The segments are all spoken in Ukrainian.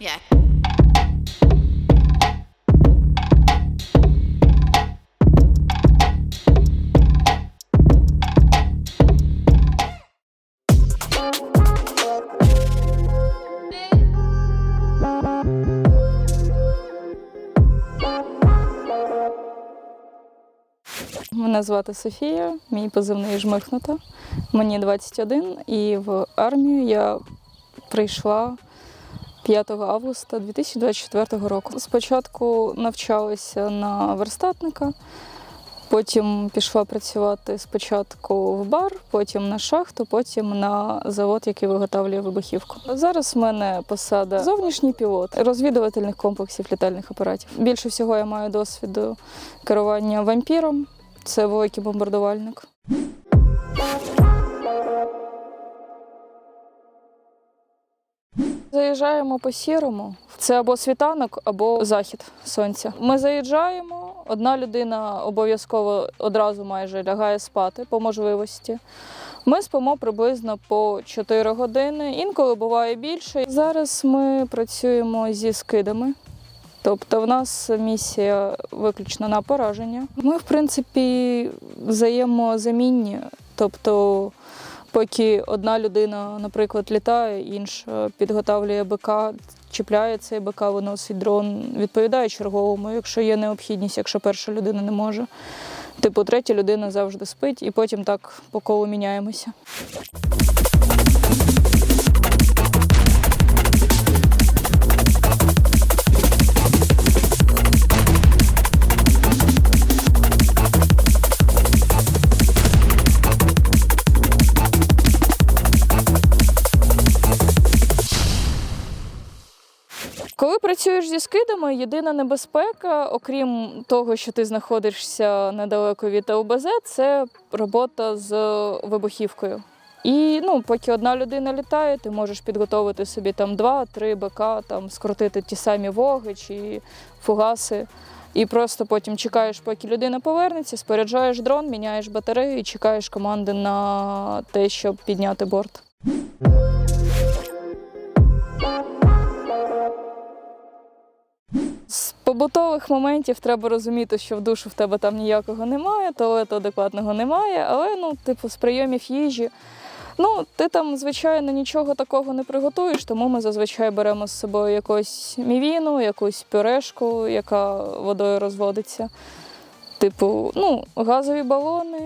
Yeah. Мене звати Софія, мій позивний жмихнута. Мені 21 і в армію я прийшла 5 августа 2024 року. Спочатку навчалася на верстатника, потім пішла працювати спочатку в бар, потім на шахту, потім на завод, який виготовлює вибухівку. Зараз в мене посада зовнішній пілот розвідувальних комплексів літальних апаратів. Більше всього я маю досвіду керування вампіром. Це великий бомбардувальник. Заїжджаємо по сірому. Це або світанок, або захід сонця. Ми заїжджаємо. Одна людина обов'язково одразу майже лягає спати по можливості. Ми спимо приблизно по 4 години, інколи буває більше. Зараз ми працюємо зі скидами. Тобто в нас місія виключно на пораження. Ми, в принципі, взаємозамінні. Тобто, поки одна людина, наприклад, літає, інша підготовлює БК, чіпляє цей БК, виносить дрон, відповідає черговому, якщо є необхідність, якщо перша людина не може. Типу, третя людина завжди спить, і потім так по колу міняємося. Працюєш зі скидами, єдина небезпека, окрім того, що ти знаходишся недалеко від ЛБЗ, це робота з вибухівкою. І ну, поки одна людина літає, ти можеш підготовити собі там два-три БК, там скрутити ті самі воги чи фугаси. І просто потім чекаєш, поки людина повернеться, споряджаєш дрон, міняєш батарею і чекаєш команди на те, щоб підняти борт. Побутових моментів треба розуміти, що в душу в тебе там ніякого немає, туалету адекватного немає, але ну, типу, з прийомів їжі. Ну, ти там, звичайно, нічого такого не приготуєш, тому ми зазвичай беремо з собою якусь мівіну, якусь пюрешку, яка водою розводиться. Типу, ну, газові балони,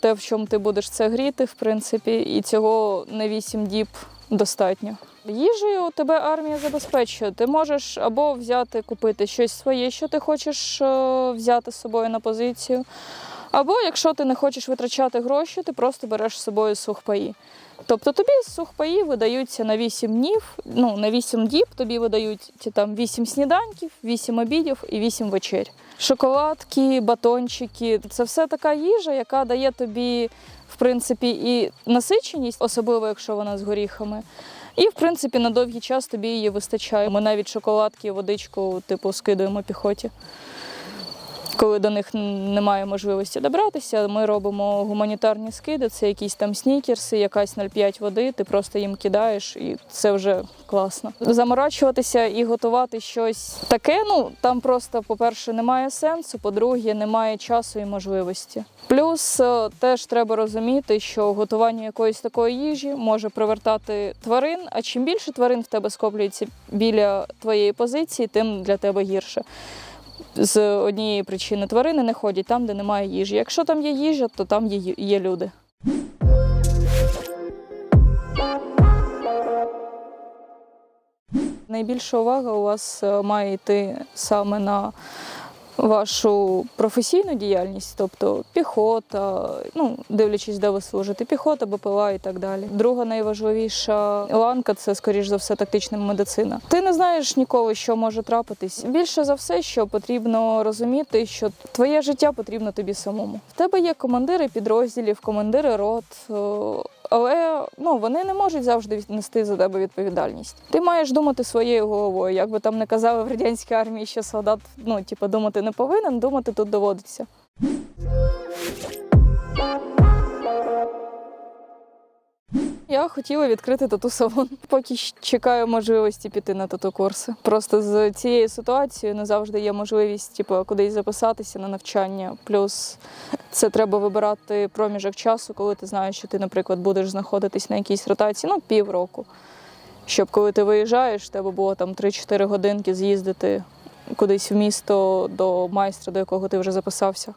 те, в чому ти будеш це гріти, в принципі, і цього на 8 діб достатньо. Їжею тебе армія забезпечує. Ти можеш або взяти, купити щось своє, що ти хочеш е, взяти з собою на позицію. Або якщо ти не хочеш витрачати гроші, ти просто береш з собою сухпаї. Тобто тобі сухпаї видаються на 8 днів, ну на 8 діб тобі видають там 8 сніданків, 8 обідів і 8 вечер. Шоколадки, батончики це все така їжа, яка дає тобі, в принципі, і насиченість, особливо якщо вона з горіхами. І, в принципі, на довгий час тобі її вистачає. Ми навіть шоколадки, водичку, типу, скидуємо піхоті. Коли до них немає можливості добратися, ми робимо гуманітарні скиди, це якісь там снікерси, якась 0,5 води, ти просто їм кидаєш, і це вже класно. Заморачуватися і готувати щось таке, ну там просто, по-перше, немає сенсу, по-друге, немає часу і можливості. Плюс е, теж треба розуміти, що готування якоїсь такої їжі може привертати тварин, а чим більше тварин в тебе скоплюється біля твоєї позиції, тим для тебе гірше з однієї причини тварини не ходять там, де немає їжі. Якщо там є їжа, то там є, є люди. Найбільша увага у вас е, має йти саме на вашу професійну діяльність, тобто піхота, ну дивлячись, де ви служите, піхота, БПЛА і так далі. Друга найважливіша ланка це, скоріш за все, тактична медицина. Ти не знаєш ніколи, що може трапитись. Більше за все, що потрібно розуміти, що твоє життя потрібно тобі самому. В тебе є командири підрозділів, командири рот. Але ну вони не можуть завжди нести за тебе відповідальність. Ти маєш думати своєю головою. Як би там не казали в радянській армії, що солдат ну, типу, думати не повинен, думати тут доводиться. Я хотіла відкрити тату-салон. Поки чекаю можливості піти на тату-курси. Просто з цією ситуацією не завжди є можливість типу, кудись записатися на навчання. Плюс це треба вибирати проміжок часу, коли ти знаєш, що ти, наприклад, будеш знаходитись на якійсь ротації, ну, півроку. Щоб коли ти виїжджаєш, тебе було там 3-4 годинки з'їздити кудись в місто до майстра, до якого ти вже записався.